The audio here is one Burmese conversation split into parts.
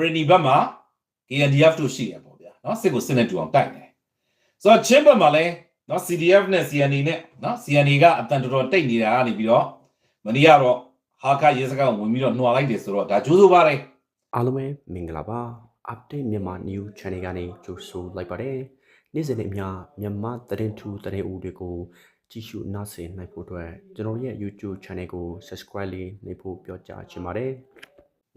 Rani ဘက်မှာ KNDF တို့ရှိတယ်ပေါ့ဗျာနော်စစ်ကိုစစ်နဲ့တူအောင်တိုက်တယ်ဆိုတော့ချင်းဘက်မှာလည်းနော် CDF နဲ့ CNA နဲ့နော် CNA ကအတန်တော်တော်တိတ်နေတာကနေပြီးတော့မနေ့ကတော့ဟာခရေစကောင်ဝင်ပြီးတော့နှွာလိုက်တယ်ဆိုတော့ဒါကျိုးစိုးပါတယ်အားလုံးပဲမင်္ဂလာပါ update မြန်မာ new channel ကနေကြိုဆိုလိုက်ပါတယ်နေ့စဉ်နဲ့များမြန်မာသတင်းထူသတင်းဦးတွေကိုကြည့်ရှုနားဆင်နိုင်ဖို့အတွက်ကျွန်တော်ရဲ့ YouTube channel ကို subscribe လေးနှိပ်ဖို့ပြောကြားချင်ပါတယ်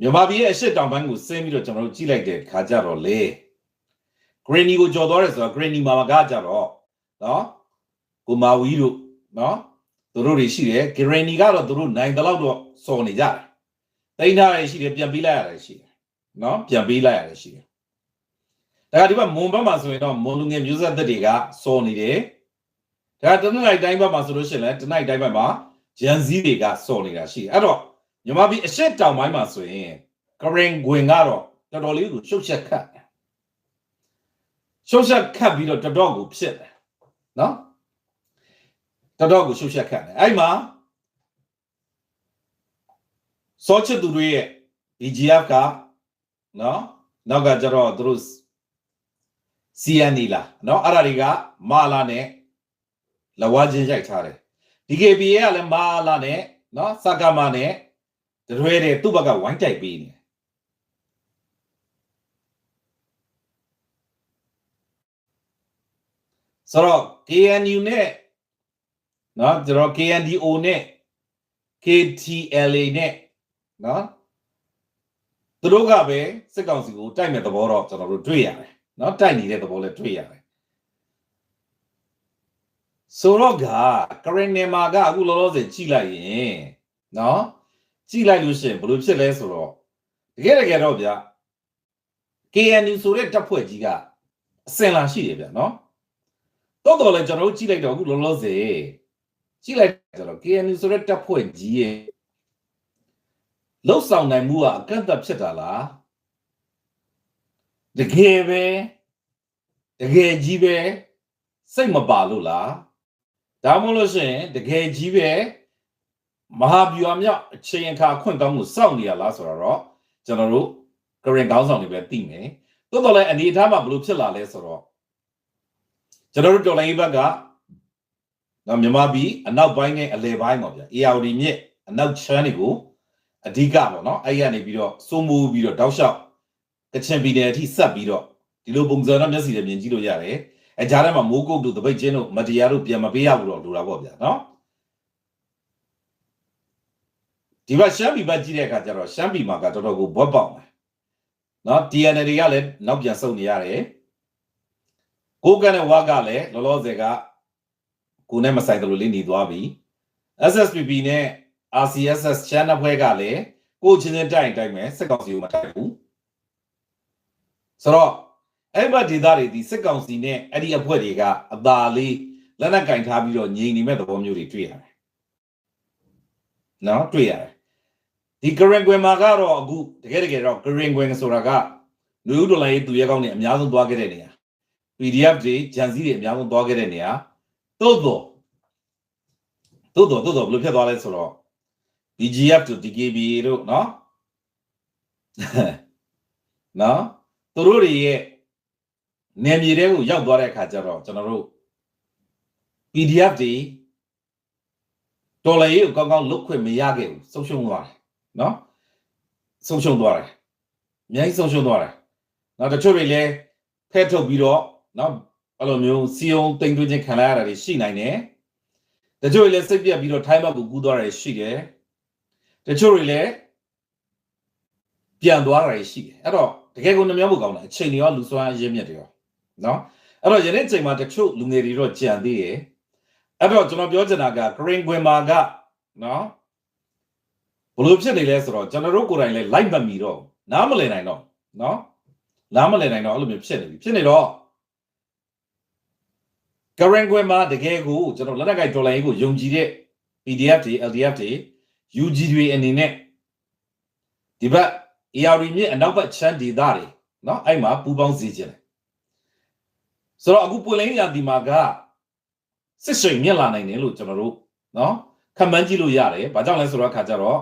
မြန်မာပြည်ရဲ့အရှိတောင်ပိုင်းကိုဆင်းပြီးတော့ကျွန်တော်တို့ကြည့်လိုက်တဲ့ခါကြတော့လေ Greeny ကိုကြော်သွားတယ်ဆိုတော့ Greeny မှာကကြတော့နော်ကိုမာဝီတို့နော်သူတို့တွေရှိတယ်ဂရန်နီကတော့သူတို့နိုင်တဲ့လောက်တော့စော်နေကြတယ်တိန်းထားရရှိတယ်ပြန်ပေးလိုက်ရတယ်ရှိတယ်နော်ပြန်ပေးလိုက်ရတယ်ရှိတယ်ဒါကဒီဘက်မွန်ဘက်မှာဆိုရင်တော့မွန်လူငယ်မျိုးဆက်သက်တွေကစော်နေတယ်ဒါကတနင်္လာတိုင်းဘက်မှာဆိုလို့ရှိရင်လည်းတနင်္လာတိုင်းဘက်မှာဂျန်စီးတွေကစော်နေတာရှိတယ်အဲ့တော့ မြန်မာပြည်အရှက်တောင်ပိုင်းမှာဆိုရင်ကရင်ဂွင်ကတော့တော်တော်လေးကိုရှုပ်ရှက်ခတ်တယ်ရှုပ်ရှက်ခတ်ပြီးတော့တော်တော်ကိုဖြစ်တယ်နော်တော်တော်ကိုရှုပ်ရှက်ခတ်တယ်အဲ့မှာစောချစ်သူတွေရဲ့ BGF ကနော်နောက်ကကျတော့သူတို့ CND လာနော်အဲ့ဒါတွေကမာလာနဲ့လဝါချင်းရိုက်ထားတယ် DKBA ကလည်းမာလာနဲ့နော်စကာမာနဲ့ တရွဲတဲ့သူ့ဘက်ကဝိုင်းတိုက်ပေးနေတယ်ဆိုတော့ KNU နဲ့နော်ကျွန်တော် KNDO နဲ့ KTLA နဲ့နော်သူတို့ကပဲစစ်ကောင်စီကိုတိုက်မဲ့သဘောတော့ကျွန်တော်တို့တွေ့ရတယ်နော်တိုက်နေတဲ့သဘောလည်းတွေ့ရတယ်ဆိုတော့ကကရင်နေမာကအခုလောလောဆယ်ကြည့်လိုက်ရင်နော် ကြည့်လိုက်လို့ရှိရင်ဘယ်လိုဖြစ်လဲဆိုတော့တကယ်တကယ်တော့ဗျာ KNU ဆိုတဲ့တပ်ဖွဲ့ကြီးကအစင်လာရှိတယ်ဗျာနော်တော့တော်လည်းကျွန်တော်တို့ကြည့်လိုက်တော့အခုလောလောဆယ်ကြည့်လိုက်ကြတော့ KNU ဆိုတဲ့တပ်ဖွဲ့ကြီးရဲ့လှုပ်ဆောင်နိုင်မှုကအကန့်အသတ်ဖြစ်တာလားတကယ်ပဲတကယ်ကြီးပဲစိတ်မပါလို့လားဒါမှမဟုတ်လို့ရှိရင်တကယ်ကြီးပဲ မဟာဗျူဟာမြောက်အချိန်အခါအခွင့်ကောင်းမှုစောင့်နေရလားဆိုတော့ကျွန်တော်တို့ကရင်ကောင်းဆောင်တွေပဲသိမယ်တိုးတော်လည်းအနေအထားမှာဘယ်လိုဖြစ်လာလဲဆိုတော့ကျွန်တော်တို့တော်လိုင်းဘက်ကနော်မြန်မာပြည်အနောက်ပိုင်းနဲ့အလယ်ပိုင်းပေါ့ဗျာ ARD မြစ်အနောက်ချမ်းတွေကိုအဓိကပေါ့နော်အဲ့ရနေပြီးတော့စိုးမိုးပြီးတော့တောက်လျှောက်ကချင်ပြည်နယ်အထိဆက်ပြီးတော့ဒီလိုပုံစံတော့မျက်စိနဲ့မြင်ကြည့်လို့ရတယ်အဲကြားထဲမှာမိုးကုတ်တို့တပိတ်ချင်းတို့မတရားတို့ပြန်မပေးရဘူးတော့လိုတာပေါ့ဗျာနော် ဒီဘက်ရှမ်းပြည်ဘက်ကြည့်တဲ့အခါကျတော့ရှမ်းပြည်မှာကတော်တော်ကိုဘွက်ပေါက်တယ်နော် DNA တွေကလည်းနောက်ပြန်ဆုတ်နေရတယ်ကိုကန်နဲ့ဝါကလည်းလောလောဆယ်ကကိုနဲ့မဆိုင်တယ်လို့လေးနေသွားပြီ SSPP နဲ့ RCSS ချမ်းတဲ့ဘွဲကလည်းကိုချင်းချင်းတိုက်ရင်တိုက်မယ်စစ်ကောင်စီကိုမတိုက်ဘူးဆိုတော့အဲ့ဘက်ဒေသတွေဒီစစ်ကောင်စီနဲ့အဲ့ဒီအဖွဲ့တွေကအသာလေးလက်နက်ကင်ထားပြီးတော့ငြိမ်နေမဲ့သဘောမျိုးတွေတွေ့ရတယ်နော်တွေ့ရတယ် ဒီဂရင်ကွင်မှာကတော့အခုတကယ်တကယ်တော့ဂရင်ကွင်ဆိုတာကလူဦးဒေါ်လာရေးသူရဲကောင်းတွေအများဆုံးသွားခဲ့တဲ့နေရာ PDF တွေဂျန်စီတွေအများဆုံးသွားခဲ့တဲ့နေရာသို့တော့သို့တော့သို့တော့ဘယ်လိုဖြစ်သွားလဲဆိုတော့ BGF တို့ DKBA တို့เนาะเนาะသူတို့တွေရဲ့နေမြေတွေကိုရောက်သွားတဲ့အခါကျတော့ကျွန်တော်တို့ PDF တွေဒေါ်လာရေးကိုကောင်းကောင်းလုတ်ခွင့်မရခဲ့ဘူးဆုံးရှုံးသွားတယ် နော်ဆုံးရှုံးသွားတယ်အများကြီးဆုံးရှုံးသွားတယ်နောက်တချို့တွေလည်းဖဲထုတ်ပြီးတော့နော်အဲ့လိုမျိုးစီယုံတိမ်သွင်းခြင်းခံလိုက်ရတာတွေရှိနိုင်တယ်တချို့တွေလည်းစိတ်ပြတ်ပြီးတော့ထိုင်းဘက်ကိုကူးသွားတာတွေရှိတယ်တချို့တွေလည်းပြန်သွားတာတွေရှိတယ်အဲ့တော့တကယ်ကိုနှမျောဖို့ကောင်းတယ်အချိန်တွေရောလူစွမ်းအရင်းမြစ်တွေရောနော်အဲ့တော့ယနေ့ချိန်မှာတချို့လူငယ်တွေတော့ကြံသေးတယ်အဲ့တော့ကျွန်တော်ပြောချင်တာကဂရင်ကွင်မာကနော် ဘလို့ဖြစ်နေလဲဆိုတော့ကျွန်တော်တို့ကိုယ်တိုင်လည်းလိုက်မမီတော့နားမလည်နိုင်တော့เนาะနားမလည်နိုင်တော့အဲ့လိုမျိုးဖြစ်နေပြီဖြစ်နေတော့ကရင်ကွယ်မှာတကယ်ကိုကျွန်တော်လက်နက်ကိုင်ဒေါ်လာရေးကိုယုံကြည်တဲ့ PDF တွေ LDF တွေ UG တွေအနေနဲ့ဒီဘက် ARD မြစ်အနောက်ဘက်ချမ်းဒေသတွေเนาะအဲ့မှာပူပေါင်းစေခြင်းတယ်ဆိုတော့အခုပွင့်လင်းရာဒီမှာကစစ်စိမ်မြင့်လာနိုင်တယ်လို့ကျွန်တော်တို့เนาะခံမှန်းကြည့်လို့ရတယ်ဘာကြောင့်လဲဆိုတော့အခါကျတော့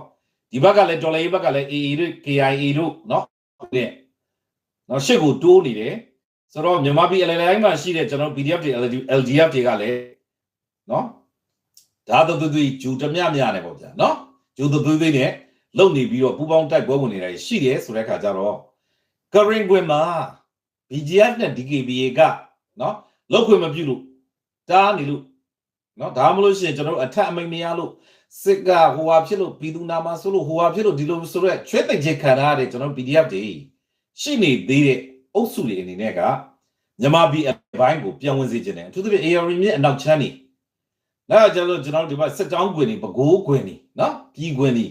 ဒီဘက်ကလည်းတော်လေးဘက်ကလည်း AA တို့ KIA တို့เนาะတဲ့ နော်ရှစ်ကိုတိုးနေတယ်ဆိုတော့မြန်မာပြည်အလယ်တိုင်းမှာရှိတဲ့ကျွန်တော် PDF တွေ LDF တွေကလည်းနော်ဒါတော့သူသူဂျူတမြမြနဲ့ပေါ့ဗျာနော်ဂျူသူသူတွေနဲ့လုံနေပြီးတော့ပူပေါင်းတိုက်ပွဲဝင်နေတာရှိတယ်ဆိုတဲ့ခါကျတော့ကရင်ကွင်မှာ BGF နဲ့ DKBA ကနော်လောက်ခွင့်မပြုလို့တားနေလို့နော်ဒါမှမလို့ရှိရင်ကျွန်တော်တို့အထက်အမိန်မရလို့ စစ်ကဟိုဟာဖြစ်လို့ပြည်သူနာမှာဆိုလို့ဟိုဟာဖြစ်လို့ဒီလိုဆိုတော့ချွဲသိချက်ခံရတဲ့ကျွန်တော် PDF တွေရှိနေသေးတဲ့အုပ်စုတွေအနေနဲ့ကမြန်မာပြည်အပိုင်းကိုပြောင်းဝင်စေခြင်းတယ်အထူးသဖြင့် AR မြင့်အနောက်ချမ်းနေနောက်ကျွန်တော်တို့ကျွန်တော်တို့ဒီမှာစစ်တောင်းခွင်နေပကိုးခွင်နေနော်ပြည်ခွင်နေ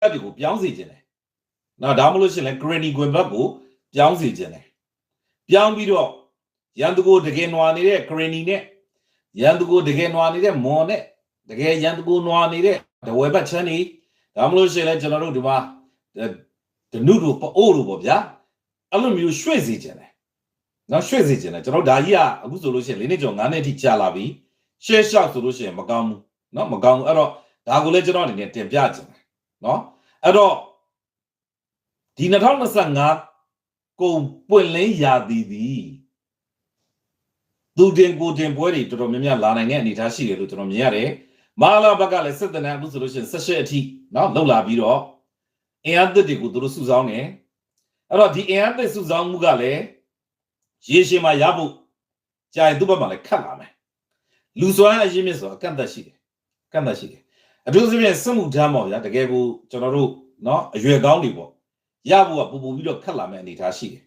အဲ့ဒီကိုပြောင်းစေခြင်းတယ်နော်ဒါမှမလို့ရှိရင်လည်း granny ခွင်ဘက်ကိုပြောင်းစေခြင်းတယ်ပြောင်းပြီးတော့ရန်သူကိုတကယ်နွာနေတဲ့ granny နဲ့ရန်သူကိုတကယ်နွာနေတဲ့မွန်နဲ့ တကယ်ရန်သူကိုနွာနေတဲ့ဒဝဲဘတ်ချမ်းနေဒါမှမလို့ရှိရင်လည်းကျွန်တော်တို့ဒီမှာဒနုတို့ပအိုးတို့ပေါ့ဗျာအဲ့လိုမျိုးရွှေ့စေခြင်းတယ်နော်ရွှေ့စေခြင်းတယ်ကျွန်တော်ဒါကြီးကအခုဆိုလို့ရှိရင်၄နှစ်ကျော်၅နှစ်ထိကြာလာပြီရှေ့လျှောက်ဆိုလို့ရှိရင်မကောင်းဘူးနော်မကောင်းဘူးအဲ့တော့ဒါကိုလည်းကျွန်တော်အနေနဲ့တင်ပြခြင်းတယ်နော်အဲ့တော့ဒီ2025ကုန်ပွင့်လင်းရာသီသည်သူတင်ကိုတင်ပွဲတွေတော်တော်များများလာနိုင်တဲ့အနေအထားရှိတယ်လို့ကျွန်တော်မြင်ရတယ် မာလာဘက်ကလည်းစစ်တနန်းအခုဆိုလို့ရှိရင်၁၈အထိနော်လောက်လာပြီးတော့အင်အားသစ်တွေကိုသူတို့စုဆောင်းတယ်အဲ့တော့ဒီအင်အားသစ်စုဆောင်းမှုကလည်းရေရှည်မှာရဖို့ကြာရင်သူ့ဘက်မှာလည်းခတ်လာမယ်လူစွမ်းအရင်းမြစ်ဆိုတာကန့်သက်ရှိတယ်ကန့်သက်ရှိတယ်အထူးသဖြင့်စစ်မှုထမ်းပေါ့ဗျာတကယ်ကိုကျွန်တော်တို့နော်အရွယ်ကောင်းတွေပေါ့ရဖို့ကပူပူပြီးတော့ခတ်လာမယ့်အနေအထားရှိတယ်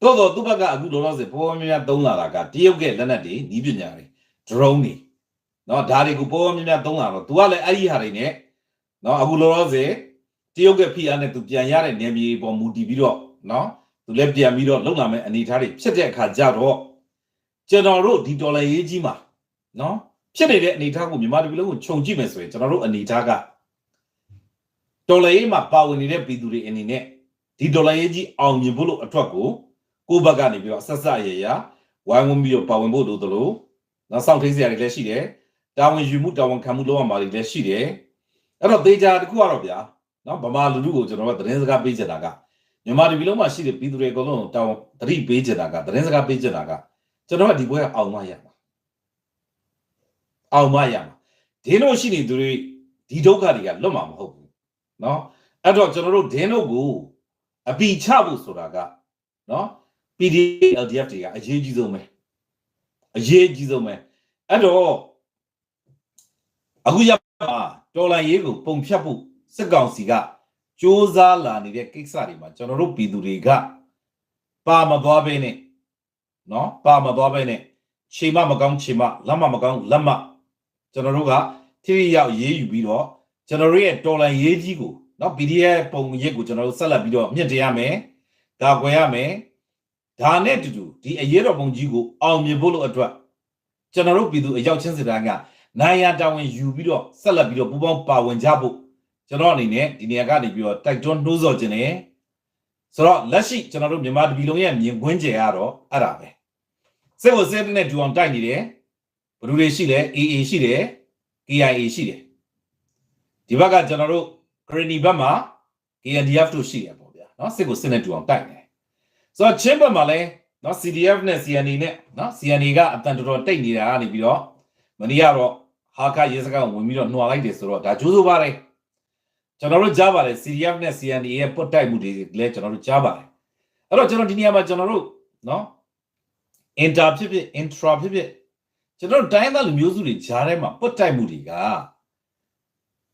တိုးတော့သူ့ဘက်ကအခုလောလောဆယ်ပေါ်ပေါ်များများသုံးလာတာကတရုတ်ကလက်နက်တွေနီးပညာတွေ drone တွေ နော်ဒါတွေကိုပေါ်ပေါ်များများသုံးလာတော့ तू ကလည်းအဲ့ဒီဟာတွေနဲ့နော်အခုလောလောဆယ်တရုတ်ကဖိအားနဲ့ तू ပြန်ရတဲ့နေမြေပေါ်မူတည်ပြီးတော့နော်သူလည်းပြန်ပြီးတော့လုံလာမယ့်အနေအထားတွေဖြစ်တဲ့အခါကျတော့ကျွန်တော်တို့ဒီဒေါ်လာရေးကြီးမှာနော်ဖြစ်နေတဲ့အနေအထားကိုမြန်မာပြည်လုံးကိုခြုံကြည့်မယ်ဆိုရင်ကျွန်တော်တို့အနေအထားကဒေါ်လာရေးမှာပါဝင်နေတဲ့ပြည်သူတွေအနေနဲ့ဒီဒေါ်လာရေးကြီးအောင်မြင်ဖို့လို့အထွတ်ကိုကိုယ့်ဘက်ကနေပြီးတော့ဆက်ဆက်ရရဝိုင်းဝန်းပြီးတော့ပါဝင်ဖို့လိုသလိုနောက်ဆောင်ထိန်စရာတွေလည်းရှိတယ် တာဝန်ယူမှုတာဝန်ခံမှုလုပ်ရမှာတွေလည်းရှိတယ်အဲ့တော့သေချာတစ်ခုကတော့ဗျာနော်ဗမာလူလူကိုကျွန်တော်ကသတင်းစကားပေးချင်တာက မြန်မာပြည်လုံးမှာရှိတဲ့ပြည်သူတွေအကုန်လုံးတောင်းတတိပေးချင်တာကသတင်းစကားပေးချင်တာကကျွန်တော်ကဒီဘွဲကအောင်မရမှာအောင်မရမှာဒင်းတို့ရှိနေသူတွေဒီဒုက္ခတွေကလွတ်မှာမဟုတ်ဘူးเนาะအဲ့တော့ကျွန်တော်တို့ဒင်းတို့ကိုအပီချဖို့ဆိုတာကเนาะ PDF LDF တွေကအရေးကြီးဆုံးပဲအရေးကြီးဆုံးပဲအဲ့တော့ အခုရမှာတော်လန်ရေးကိုပုံဖြတ်ဖို့စစ်ကောင်စီကစ조사လာနေတဲ့ကိစ္စတွေမှာကျွန်တော်တို့ပြည်သူတွေကပါမသွားဘဲနဲ့နော်ပါမသွားဘဲနဲ့ချိန်မမကောင်းချိန်မလက်မမကောင်းလက်မကျွန်တော်တို့ကထိရိရောက်ရေးယူပြီးတော့ကျွန်တော်တို့ရဲ့တော်လန်ရေးကြီးကိုနော် PDF ပုံရိပ်ကိုကျွန်တော်တို့ဆက်လက်ပြီးတော့မြင့်တင်ရမယ်ဒါကွယ်ရမယ်ဒါနဲ့တူတူဒီအရေးတော်ပုံကြီးကိုအောင်မြင်ဖို့လို့အတွက်ကျွန်တော်တို့ပြည်သူအရောက်ချင်းစတာက နိုင်ရတာဝန်ယူပြီးတော့ဆက်လက်ပြီးတော့ပူးပေါင်းပါဝင်ကြဖို့ကျွန်တော်အနေနဲ့ဒီနေရာကနေပြီးတော့တိုက်တွန်းနှိုးဆော်ခြင်းနဲ့ဆိုတော့လက်ရှိကျွန်တော်တို့မြန်မာတပီလုံးရဲ့မြင်ကွင်းကျယ်ကတော့အဲ့ဒါပဲစစ်ကိုစစ်နဲ့ဒူအောင်တိုက်နေတယ်ဘယ်သူတွေရှိလဲ AA ရှိတယ် KIA ရှိတယ်ဒီဘက်ကကျွန်တော်တို့ခရနီဘက်မှာ KNDF တို့ရှိတယ်ပေါ့ဗျာနော်စစ်ကိုစစ်နဲ့ဒူအောင်တိုက်နေတယ်ဆိုတော့ချင်းဘက်မှာလည်းနော် CDF နဲ့ CNA နဲ့နော် CNA ကအတန်တော်တော်တိတ်နေတာကနေပြီးတော့မနေ့ကတော့ ဟာခရဲစကားဝင်ပြီးတော့နှွာလိုက်တယ်ဆိုတော့ဒါကျိုးစိုးပါတယ် ကျွန်တော်တို့ကြားပါတယ် CDF နဲ့ CNA ရဲ့ပုတ်တိုက်မှုတွေလည်းကျွန်တော်တို့ကြားပါတယ်အဲ့တော့ကျွန်တော်ဒီနေရာမှာကျွန်တော်တို့เนาะ inter ဖြစ်ဖြစ် intra ဖြစ်ဖြစ်ကျွန်တော်တို့တိုင်းသားလူမျိုးစုတွေကြားထဲမှာပုတ်တိုက်မှုတွေက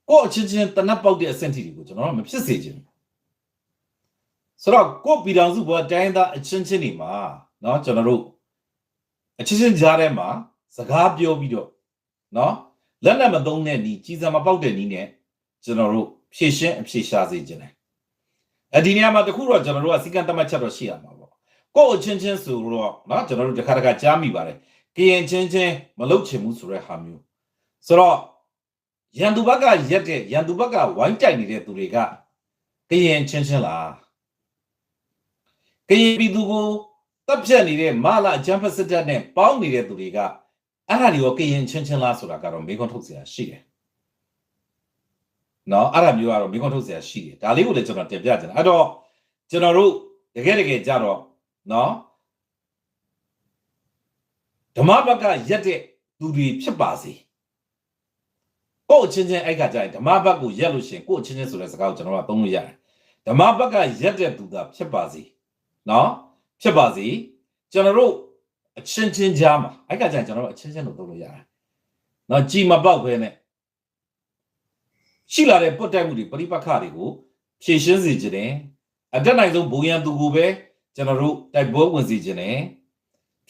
ကိုယ့်အချင်းချင်းတနက်ပေါက်တဲ့အဆင့်ထိတွေကိုကျွန်တော်တို့မဖြစ်စေချင်ဘူးဆိုတော့ကိုယ့်ပြည်တော်စုဘောတိုင်းသားအချင်းချင်းတွေမှာเนาะကျွန်တော်တို့အချင်းချင်းကြားထဲမှာစကားပြောပြီးတော့เนาะ လက်လက်မသုံးတဲ့နီးကြီးစံမပေါက်တဲ့နီးနဲ့ကျွန်တော်တို့ဖြည့်ရှင်းအဖြေရှာစေခြင်းတယ်အဲဒီနေရာမှာတခုတော့ကျွန်တော်တို့ကစီကံတမတ်ချက်တော့ရှိရမှာပေါ့ကိုယ့်အချင်းချင်းဆိုတော့နော်ကျွန်တော်တို့တစ်ခါတစ်ခါကြားမိပါတယ်ကရင်ချင်းချင်းမလုတ်ချင်ဘူးဆိုတဲ့ဟာမျိုးဆိုတော့ရန်သူဘက်ကရက်တဲ့ရန်သူဘက်ကဝိုင်းကြိုက်နေတဲ့သူတွေကကရင်ချင်းချင်းလားကရင်ပြည်သူကိုတပ်ဖြတ်နေတဲ့မလာအချမ်းဖက်စစ်တပ်နဲ့ပေါင်းနေတဲ့သူတွေက အဲ့ဒါတွေရောကရင်ချင်းချင်းလားဆိုတာကတော့မေခွန်းထုတ်เสียရှိတယ်နော်အဲ့ဒါမျိုးကတော့မိခွန်းထုတ်เสียရှိတယ်ဒါလေးကိုလည်းကျွန်တော်တင်ပြချင်တယ်အဲ့တော့ကျွန်တော်တို့တကယ်တကယ်ကြတော့ နော်ဓမ္မဘက်ကရက်တဲ့သူတွေဖြစ်ပါစေကိုယ့်အချင်းချင်းအဲ့ခါကျရင်ဓမ္မဘက်ကိုရက်လို့ရှရင်ကိုယ့်အချင်းချင်းဆိုတဲ့စကားကိုကျွန်တော်ကသုံးလို့ရတယ်ဓမ္မဘက်ကရက်တဲ့သူသာဖြစ်ပါစေနော်ဖြစ်ပါစေကျွန်တော်တို့ အချင်းချင်းကြားမှာအဲ့ခါကျရင်ကျွန်တော်တို့အချင်းချင်းလို့သုံးလို့ရတယ်နော်ကြည်မပေါက်ပဲနဲ့ရှိလာတဲ့ပုတ်တိုက်မှုတွေပရိပက္ခတွေကိုဖြေရှင်းစေခြင်းတယ်အတက်နိုင်ဆုံးဘုံရန်သူကိုပဲကျွန်တော်တို့တိုက်ပွဲဝင်စေခြင်းတယ်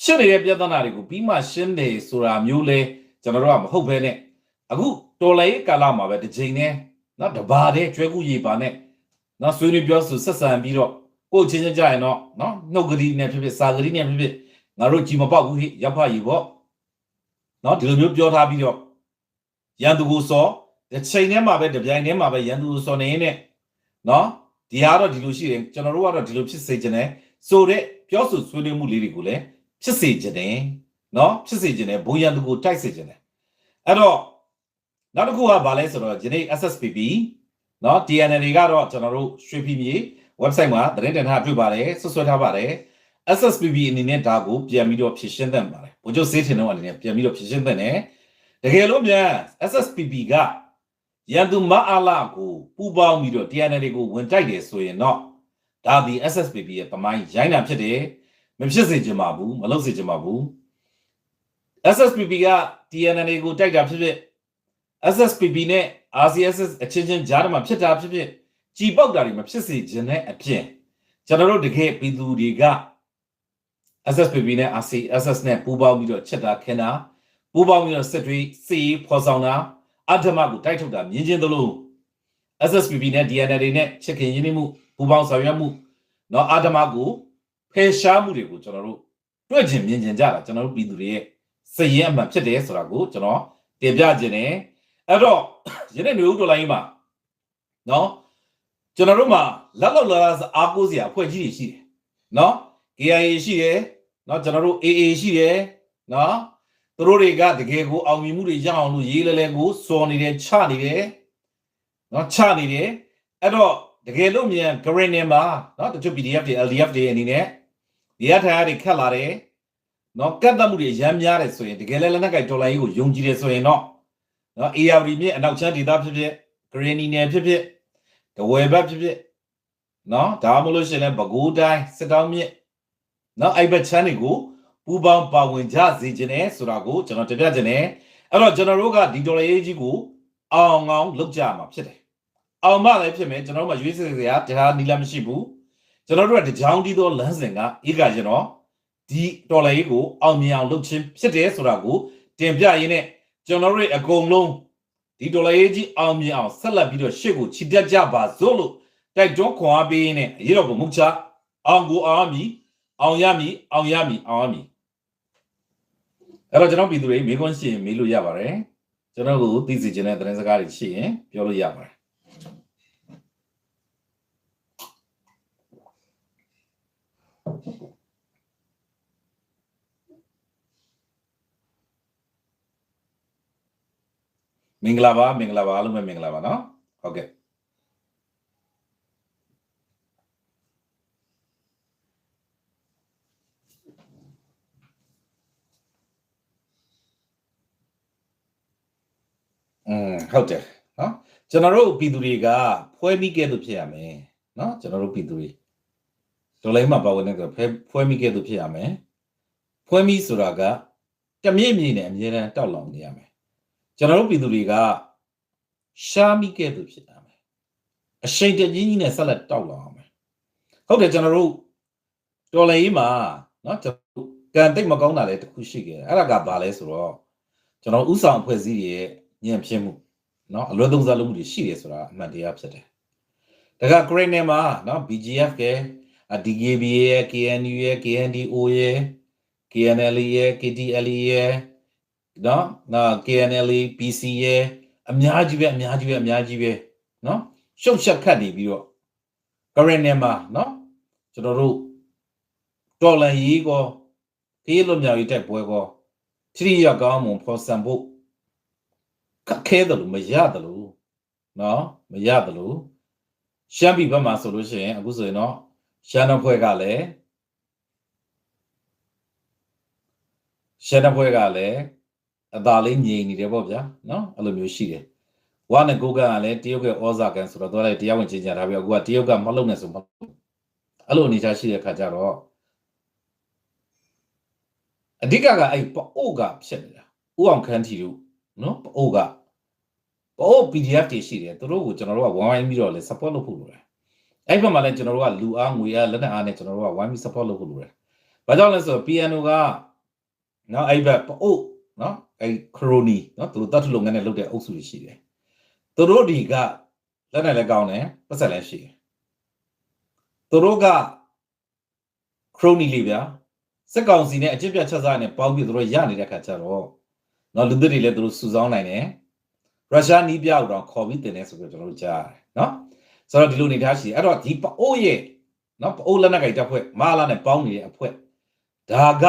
ဖြစ်နေတဲ့ပြဿနာတွေကိုပြီးမှရှင်းတယ်ဆိုတာမျိုးလဲကျွန်တော်တို့ကမဟုတ်ဘဲနဲ့အခုတော်လိုင်းကာလမှာပဲတစ်ချိန်နဲ့နော်တဘာတဲ့ကျွဲကူရေပါနဲ့နော်ဆွေးနွေးပြောဆိုဆက်ဆံပြီးတော့ကိုယ်ချင်းချင်းကြရင်တော့နော်နှုတ်ကလေးနဲ့ဖြစ်ဖြစ်စာကလေးနဲ့ဖြစ်ဖြစ် ငါတို့ကြည်မပေါက်ဘူးဟိရပ်ဖရီပေါ့နော်ဒီလိုမျိုးပြောထားပြီးတော့ရန်သူကိုစောတစ်ချိန်ထဲမှာပဲတပြိုင်တည်းမှာပဲရန်သူကိုစောနေရင်နဲ့နော်ဒီဟာတော့ဒီလိုရှိတယ်ကျွန်တော်တို့ကတော့ဒီလိုဖြစ်စေချင်တယ်ဆိုတဲ့ပြောဆိုဆွေးနွေးမှုလေးတွေကိုလည်းဖြစ်စေချင်တယ်နော်ဖြစ်စေချင်တယ်ဘုံရန်သူကိုတိုက်စေချင်တယ်အဲ့တော့နောက်တစ်ခုကဘာလဲဆိုတော့ဒီနေ့ SSPP နော် TNL တွေကတော့ကျွန်တော်တို့ရွှေပြည်မြေ website မှာသတင်းတင်ထားတွေ့ပါတယ်ဆွဆွဲထားပါတယ် SSPP အနေနဲ့ဒါကိုပြန်ပြီးတော့ဖြည့်ရှင်းသင့်ပါတယ်ဘုချုပ်စေးထင်တော့အနေနဲ့ပြန်ပြီးတော့ဖြည့်ရှင်းသင့်တယ်တကယ်လို့မြန် SSPP ကရန်သူမအားလာကိုပူပေါင်းပြီးတော့ TNL တွေကိုဝင်တိုက်တယ်ဆိုရင်တော့ဒါဒီ SSPP ရဲ့ပမိုင်းရိုင်းတာဖြစ်တယ်မဖြစ်စေချင်ပါဘူးမလုပ်စေချင်ပါဘူး SSPP က TNL ကိုတိုက်တာဖြစ်ဖြစ် SSPP နဲ့ RCSS အချင်းချင်းကြားထဲမှာဖြစ်တာဖြစ်ဖြစ်ကြည်ပေါက်တာတွေမဖြစ်စေခြင်းနဲ့အပြင်ကျွန်တော်တို့တကယ်ပြည်သူတွေက SSPP နဲ့ RCSS နဲ့ပူးပေါင်းပြီးတော့ချက်တာခင်းတာပူးပေါင်းပြီးတော့စစ်တွေစီဖော်ဆောင်တာအဓမ္မကိုတိုက်ထုတ်တာမြင်ချင်းသလို SSPP နဲ့ DNL တွေနဲ့ချက်ခင်ရင်းနှီးမှုပူးပေါင်းဆောင်ရွက်မှုเนาะအဓမ္မကိုဖယ်ရှားမှုတွေကိုကျွန်တော်တို့တွေ့ချင်းမြင်ချင်းကြတာကျွန်တော်တို့ပြည်သူတွေရဲ့စည်ရင်အမှန်ဖြစ်တယ်ဆိုတာကိုကျွန်တော်တင်ပြခြင်းနဲ့အဲ့တော့ယနေ့မျိုးဒေါ်လာကြီးမှာနော်ကျွန်တော်တို့မှာလက်လောက်လာအားကိုးစရာအဖွဲ့ကြီးတွေရှိတယ်နော် KIA ရှိတယ် နော်ကျွန်တော်တို့ AA ရှိတယ်နော်သူတို့တွေကတကယ်ကိုအောင်မြင်မှုတွေရအောင်လို့ရေးလဲလဲကိုစော်နေတယ်ချနေတယ်နော်ချနေတယ်အဲ့တော့တကယ်လို့မြန် green နေမှာနော်တချို့ PDF တွေ LDF တွေအနေနဲ့ဒီအထာရတွေခက်လာတယ်နော်ကတ်တတ်မှုတွေရမ်းများတယ်ဆိုရင်တကယ်လဲလက်နက်ကင်ဒေါ်လာကြီးကိုယုံကြည်တယ်ဆိုရင်တော့နော် ARD မြင့်အနောက်ချမ်းဒေသဖြစ်ဖြစ် Green နယ်ဖြစ်ဖြစ်တဝယ်ဘက်ဖြစ်ဖြစ်နော်ဒါမှမဟုတ်လို့ရှိရင်လည်းပဲခူးတိုင်းစစ်တောင်းမြင့် နော်အဲ့ဘက်ချမ်းတွေကိုပူပေါင်းပါဝင်ကြစေခြင်းနဲ့ဆိုတာကိုကျွန်တော်တင်ပြခြင်းနဲ့အဲ့တော့ကျွန်တော်တို့ကဒီဒေါ်လာရေးကြီးကိုအောင်အောင်လုပ်ကြမှာဖြစ်တယ်အောင်မလည်းဖြစ်မယ်ကျွန်တော်တို့မှရွေးစစရာတရားနီလာမရှိဘူးကျွန်တော်တို့ကတကြောင်တီးသောလမ်းစဉ်ကဧကကျွန်တော်ဒီဒေါ်လာရေးကိုအောင်မြင်အောင်လုပ်ခြင်းဖြစ်တယ်ဆိုတာကိုတင်ပြရင်းနဲ့ကျွန်တော်တို့ရဲ့အကုန်လုံးဒီဒေါ်လာရေးကြီးအောင်မြင်အောင်ဆက်လက်ပြီးတော့ရှေ့ကိုခြိတက်ကြပါစို့လို့တိုက်တွန်းခွန်အားပေးရင်းနဲ့ရေတော်ကိုမုတ်ချအောင်ကိုအောင်မီ အောင်ရမည်အောင်ရမည်အောင်ရမည်အဲ့တော့ကျွန်တော်ပြည်သူတွေမေးခွန်းရှိရင်မေးလို့ရပါတယ်ကျွန်တော်ကိုသိစေချင်တဲ့သတင်းစကားတွေရှိရင်ပြောလို့ရပါတယ်မင်္ဂလာပါမင်္ဂလာပါအားလုံးပဲမင်္ဂလာပါเนาะဟုတ်ကဲ့ ဟုတ်တယ်နော်ကျွန်တော်တို့ပြည်သူတွေကဖွဲမိခဲ့သူဖြစ်ရမယ်နော်ကျွန်တော်တို့ပြည်သူတွေတော်လိုင်းမှာပါဝင်နေကြဖွဲဖွဲမိခဲ့သူဖြစ်ရမယ်ဖွဲမိဆိုတာကတမြင့်မြင့်နဲ့အမြဲတမ်းတောက်လောင်နေရမယ်ကျွန်တော်တို့ပြည်သူတွေကရှားမိခဲ့သူဖြစ်ရမယ်အရှိန်တကြီးကြီးနဲ့ဆက်လက်တောက်လောင်အောင်ဟုတ်တယ်ကျွန်တော်တို့တော်လိုင်းမှာနော်ကျွန်တော်ကံတိတ်မကောင်းတာလည်းတစ်ခုရှိခဲ့တယ်အဲ့ဒါကဘာလဲဆိုတော့ကျွန်တော်ဥဆောင်ဖွဲ့စည်းရဲ့ညံ့ဖျင်းမှု နော်အလွဲသုံးစားလုပ်မှုတွေရှိတယ်ဆိုတာအမှန်တရားဖြစ်တယ်ဒါက crane နဲ့မှာနော် BGF ရဲ့ DGB ရဲ့ KNU ရဲ့ KNDO ရဲ့ KNL ရဲ့ KTL ရဲ့နော်နော် KNL PC ရဲ့အများကြီးပဲအများကြီးပဲအများကြီးပဲနော်ရှုပ်ရှက်ခတ်နေပြီးတော့ current နဲ့မှာနော်ကျွန်တော်တို့တော်လန်ရေးကောခေးလွန်မြောက်ရေးတက်ပွဲကောထရီရကောင်းမွန်ဖော်ဆန်ဖို့ ခက်ခဲတယ်လို့မရတယ်လို့နော်မရတယ်လို့ရှမ်းပြည်ဘက်မှာဆိုလို့ရှိရင်အခုဆိုရင်တော့ရှမ်းတပ်ဖွဲ့ကလည်းရှမ်းတပ်ဖွဲ့ကလည်းအသာလေးငြိမ်နေတယ်ပေါ့ဗျာနော်အဲ့လိုမျိုးရှိတယ်ဝါနဲ့ကိုကန်ကလည်းတရုတ်ကဩဇာကန်ဆိုတော့တော့လည်းတရားဝင်ချင်းကြတာပြီးအခုကတရုတ်ကမလုံနဲ့ဆိုမလုံအဲ့လိုအနေအထားရှိတဲ့ခါကျတော့အဓိကကအဲ့ပအို့ကဖြစ်နေတာဥအောင်ခန်းတီတို့နော်ပအို့က ပအိုး PDF တွေရှိတယ်သူတို့ကိုကျွန်တော်တို့ကဝိုင်းဝိုင်းပြီးတော့လေ support လုပ်ဖို့လိုတယ်အဲ့ဘက်မှာလည်းကျွန်တော်တို့ကလူအားငွေအားလက်နက်အားနဲ့ကျွန်တော်တို့ကဝိုင်းပြီး support လုပ်ဖို့လိုတယ်ဘာကြောင့်လဲဆိုတော့ PNO ကနော်အဲ့ဘက်ပအိုးနော်အဲ့ခရိုနီနော်သူတို့တတ်ထလုပ်ငန်းနဲ့လုပ်တဲ့အုပ်စုတွေရှိတယ်သူတို့ဒီကလက်နက်လည်းကောင်းတယ်ပတ်ဆက်လည်းရှိတယ်သူတို့ကခရိုနီလေးဗျာစက်ကောင်စီနဲ့အကျင့်ပြတ်ချက်စားနဲ့ပေါင်းပြီးသူတို့ရနေတဲ့ခါကျတော့နော်လူသစ်တွေလည်းသူတို့စုဆောင်းနိုင်တယ် ရုရှားနီးပြတော့ခေါ်ပြီးတင်တယ်ဆိုပြီးကျွန်တော်တို့ကြားရတယ်နော်ဆိုတော့ဒီလိုနေထားရှိတယ်အဲ့တော့ဒီပအိုးရဲ့နော်ပအိုးလက်နက်ကိုင်တပ်ဖွဲ့မဟာလာနဲ့ပေါင်းနေတဲ့အဖွဲ့ဒါက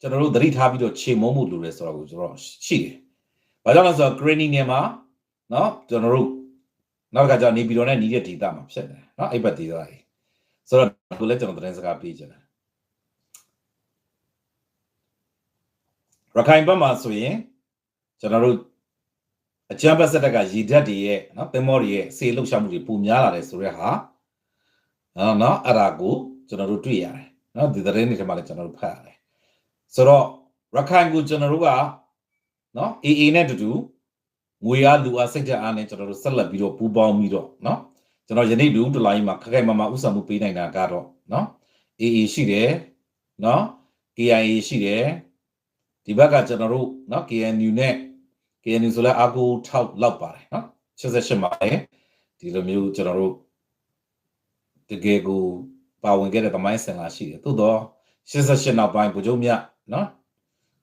ကျွန်တော်တို့သတိထားပြီးတော့ခြေမုံမှုလိုတယ်ဆိုတော့ကိုကျွန်တော်ရှိတယ်ဘာကြောင့်လဲဆိုတော့ graining နေမှာနော်ကျွန်တော်တို့နောက်ကကြောင့်နေပြည်တော်နဲ့နီးတဲ့ဒေသမှာဖြစ်တယ်နော်အဲ့ဘက်ဒေသကြီးဆိုတော့ကိုလည်းကျွန်တော်သတင်းစကားပေးချင်တယ်ရခိုင်ဘက်မှာဆိုရင်ကျွန်တော်တို့ အကြမ်းဖက်စစ်တပ်ကရေဓာတ်တွေရဲ့နော်သင်္ဘောတွေရဲ့စေလှုပ်ရှားမှုတွေပုံများလာတယ်ဆိုတဲ့ဟာနော်နော်အရာကိုကျွန်တော်တို့တွေ့ရတယ်နော်ဒီသတင်းတွေထဲမှာလည်းကျွန်တော်တို့ဖတ်ရတယ်ဆိုတော့ရခိုင်ကိုကျွန်တော်တို့ကနော် AA နဲ့တူတူငွေအားလူအားစိတ်ဓာတ်အားနဲ့ကျွန်တော်တို့ဆက်လက်ပြီးတော့ပူးပေါင်းပြီးတော့နော်ကျွန်တော်ယနေ့လူဦးတလိုင်းမှာခက်ခဲမမဥဆောင်မှုပေးနိုင်တာကတော့နော် AA ရှိတယ်နော် KIA ရှိတယ်ဒီဘက်ကကျွန်တော်တို့နော် KNU နဲ့ KNU ဆိုလဲအာကို6လောက်ပါတယ်နော်88မှာလေဒီလိုမျိုးကျွန်တော်တို့တကယ်ကိုပါဝင်ခဲ့တဲ့တမိုင်းဆင်လာရှိတယ်သို့တော့88နောက်ပိုင်းဗိုလ်ချုပ်မြတ်နော်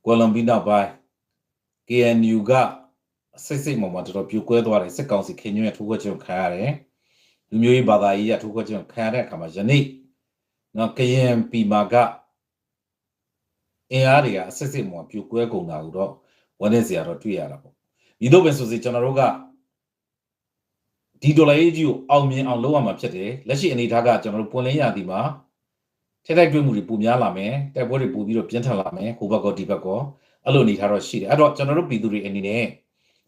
ကွာလမ်ဘီနောက်ပိုင်း KNU ကစိတ်စိတ်မောမောတော်တော်ပြိုကွဲသွားတယ်စစ်ကောင်စီခင်ညွန့်ရထိုးခွက်ခြင်းခံရတယ်လူမျိုးရေးဘာသာရေးရထိုးခွက်ခြင်းခံရတဲ့အခါမှာယနေ့နော်ကရင်ပြည်မှာကအင်အားတွေကအစစ်စစ်မောပြိုကွဲကုန်တာကိုတော့ ဝန်နေစရာတော့တွေ့ရတာပေါ့ဒီတော့ပဲဆိုစီကျွန်တော်တို့ကဒီဒေါ်လာရေးကြီးကိုအောင်မြင်အောင်လုပ်ရမှာဖြစ်တယ်လက်ရှိအနေအထားကကျွန်တော်တို့ပွင့်လင်းရသည်မှာထက်တိုက်တွေ့မှုတွေပုံများလာမယ်တိုက်ပွဲတွေပိုပြီးတော့ပြင်းထန်လာမယ်ဟိုဘက်ကဒီဘက်ကအဲ့လိုအနေအထားတော့ရှိတယ်အဲ့တော့ကျွန်တော်တို့ပြည်သူတွေအနေနဲ့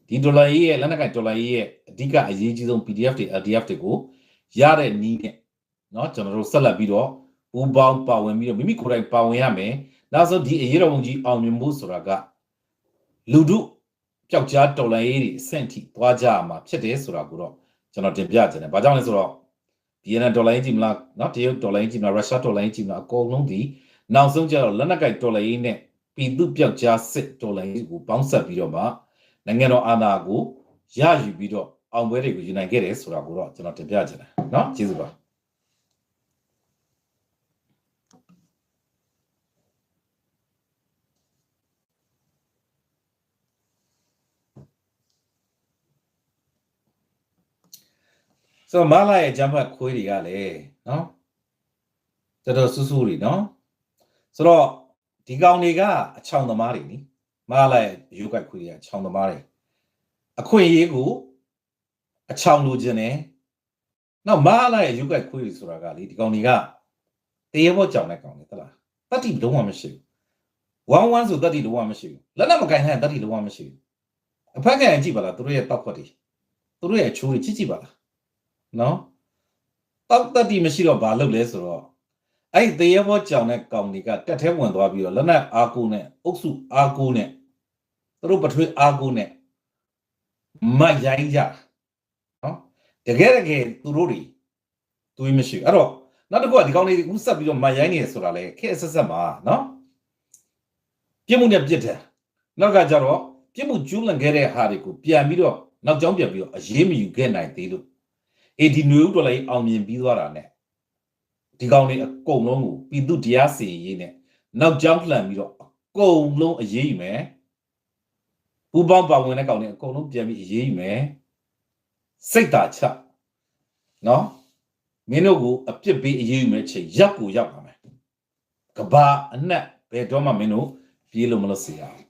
ဒီဒေါ်လာရေးရဲ့လက်နက်ကိုင်ဒေါ်လာရေးရဲ့အဓိကအရေးကြီးဆုံး PDF တွေ LDF တွေကိုရတဲ့နည်းနဲ့เนาะကျွန်တော်တို့ဆက်လက်ပြီးတော့ပူပေါင်းပါဝင်ပြီးတော့မိမိကိုယ်တိုင်ပါဝင်ရမယ်နောက်ဆုံးဒီအရေးတော်ပုံကြီးအောင်မြင်မှုဆိုတာက လူတို့ပျောက်ကြားတော်လှန်ရေးတွေအဆင့်ထိသွားကြမှာဖြစ်တယ်ဆိုတာကိုတော့ကျွန်တော်တင်ပြခြင်းတယ်။ဘာကြောင့်လဲဆိုတော့ဒီနတော်လှန်ရေးကြီးမလားနော်တရုတ်တော်လှန်ရေးကြီးမလားရုရှားတော်လှန်ရေးကြီးမလားအကုန်လုံးဒီနောက်ဆုံးကျတော့လက်နက်ကိုင်တော်လှန်ရေးနဲ့ပြည်သူပျောက်ကြားစစ်တော်လှန်ရေးကိုပေါင်းဆက်ပြီးတော့မှနိုင်ငံတော်အာဏာကိုရယူပြီးတော့အောင်ပွဲတွေကိုယူနိုင်ခဲ့တယ်ဆိုတာကိုတော့ကျွန်တော်တင်ပြခြင်းတယ်နော်ကျေးဇူးပါ ဆိုတော့မလာရဲ့ဂျမ်ဘတ်ခွေးတွေကလည်းနော်တော်တော်ဆူဆူတွေနော်ဆိုတော့ဒီကောင်တွေကအချောင်သမားတွေနိမလာရဲ့ယူကတ်ခွေးတွေကအချောင်သမားတွေအခွင့်အရေးကိုအချောင်လိုချင်တယ်နောက်မလာရဲ့ယူကတ်ခွေးတွေဆိုတာကလေဒီကောင်တွေကတရေဘောကြောင်တဲ့ကောင်တွေသလားတတိလုံးဝမရှိဘူးဝမ်ဝမ်ဆိုတတိလုံးဝမရှိဘူးလက်နဲ့မကင်တဲ့တတိလုံးဝမရှိဘူးအဖက်ကန်ကြည့်ပါလားသူတို့ရဲ့တောက်ခွက်တွေသူတို့ရဲ့အချိုးတွေကြည့်ကြည့်ပါလား နော်တောက်တတိမရှိတော့ဘာလုပ်လဲဆိုတော့အဲ့ဒီတရေဘောကြောင်တဲ့ကောင်တွေကတက်ထဲဝင်သွားပြီးတော့လက်နက်အားကိုနဲ့အုပ်စုအားကိုနဲ့သူတို့ပထွေးအားကိုနဲ့မရိုင်းကြနော်တကယ်တကယ်သူတို့တွေသူတွေမရှိဘူးအဲ့တော့နောက်တစ်ခုကဒီကောင်တွေဥဆက်ပြီးတော့မရိုင်းနေတယ်ဆိုတာလေခဲဆက်ဆက်မှာနော်ပြစ်မှုနဲ့ပြစ်တယ်နောက်ကကြတော့ပြစ်မှုကျူးလွန်ခဲ့တဲ့ဟာတွေကိုပြန်ပြီးတော့နောက်ကြောင်းပြန်ပြီးတော့အရေးမယူခဲ့နိုင်သေးလို့ အေဒီနွေဦးတော်လည်းအောင်မြင်ပြီးသွားတာ ਨੇ ဒီကောင်လေးအကုန်လုံးကိုပြည်သူတရားစီရင်ရေးနဲ့နောက်ကျောင်းလှန်ပြီးတော့အကုန်လုံးအရေးယူမယ်ပူပေါင်းပါဝင်တဲ့ကောင်လေးအကုန်လုံးပြန်ပြီးအရေးယူမယ်စိတ်သာချနော်မင်းတို့ကိုအပြစ်ပေးအရေးယူမယ်ချိန်ရပ်ကိုရောက်ပါမယ်ကဘာအနက်ဘယ်တော့မှမင်းတို့ပြေးလို့မလို့စေရအောင်